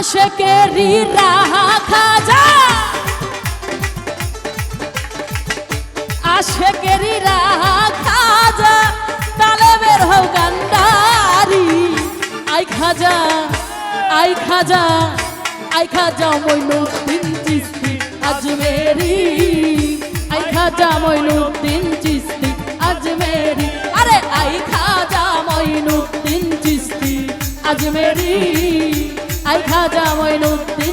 আশেকেরি রাহা খাজা। আশেকেরি রাহা খাজা, তালে বের হও গান্ডারি আই খাজা আই খাজা আই খাজা মইনুদ্দিন চিস্তি আজমেরি আই খাজা মইনুদ্দিন চিস্তি আজমেরি আরে আই খাজা মইনুদ্দিন চিস্তি আজমেরি খাজা মইনুদ্দিন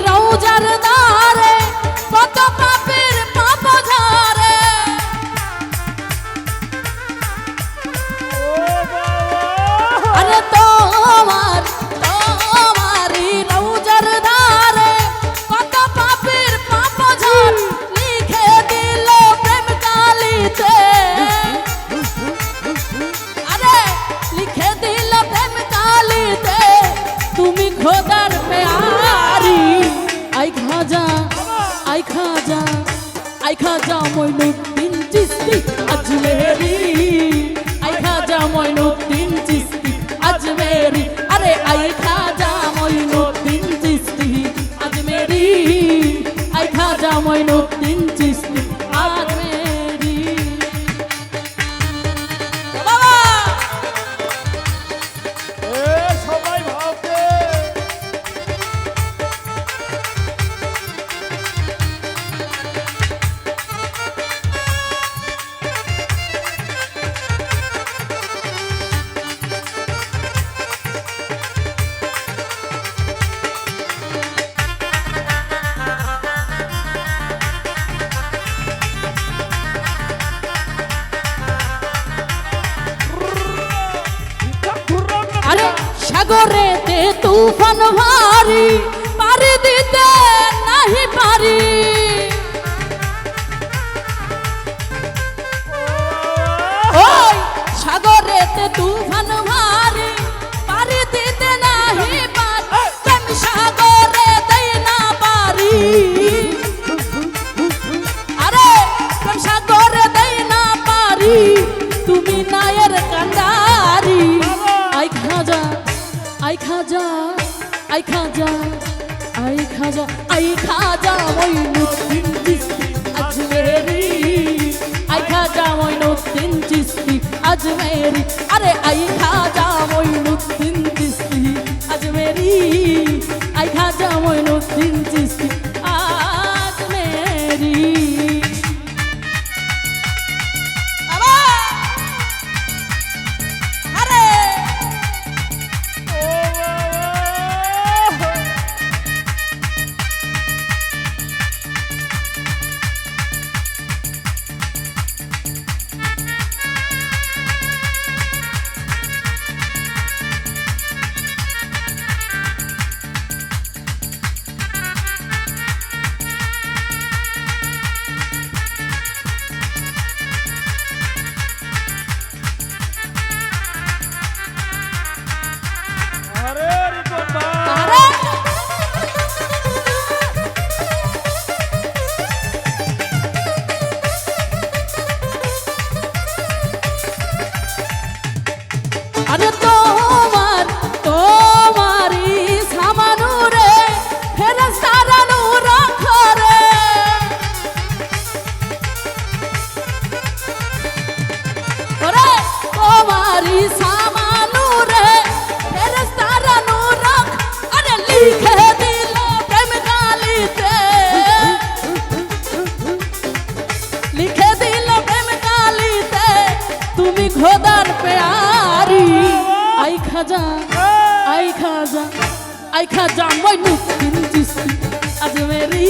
রৌজার দারে খাজা মইনুদ্দিন চিস্তি আজমেরি সাগরেতে তুফান ভারী পারি দিতে নাহি পারি। সাগরেতে তুফান ভারী আই খাজা আই খাজা আই খাজা মইনুদ্দিন চিস্তি আজমেরি আই খাজা মইনুদ্দিন চিস্তি আজমেরি আরে আই খাজা মইনুদ্দিন চিস্তি আজমেরি আই খাজা মইনুদ্দিন চিস্তি আই খাজা মইনুদ্দিন চিস্তি আজমেরি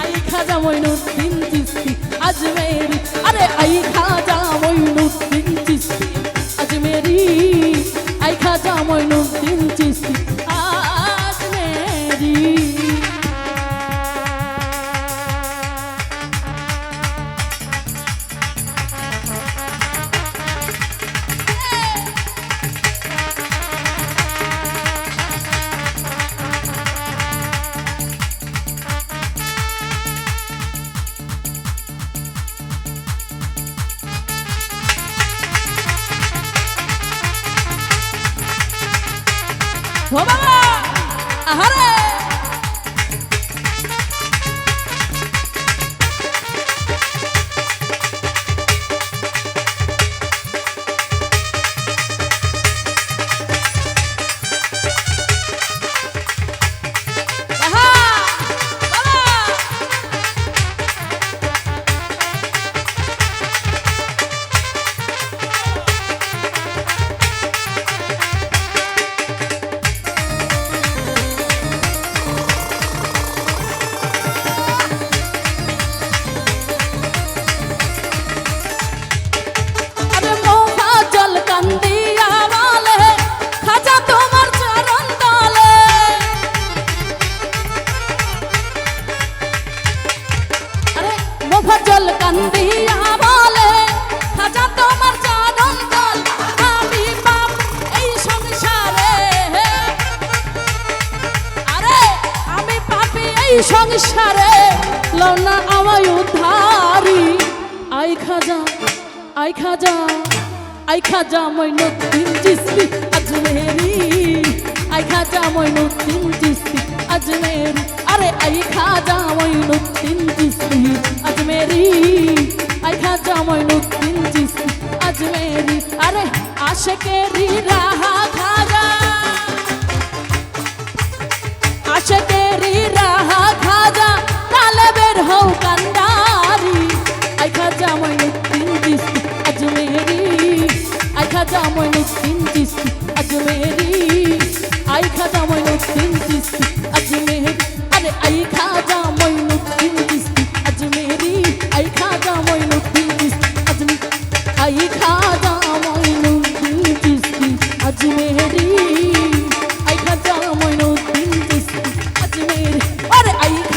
আই খাজা মইনুদ্দিন চিস্তি আজমেরি আরে আই খাজা মইনুদ্দিন চিস্তি আজমেরি আই খাজা মইনুদ্দিন চিস্তি আজমেরি সংসারে লওনা আমায় উদ্ধারি। আই খাজা আই খাজা আই খাজা মইনুদ্দিন চিস্তি আজমেরি আই খাজা মইনুদ্দিন চিস্তি আজমেরি আরে আই খাজা মইনুদ্দিন চিস্তি আজমেরি আই খাজা মইনুদ্দিন চিস্তি আজমেরি আরে আশেকেরি আই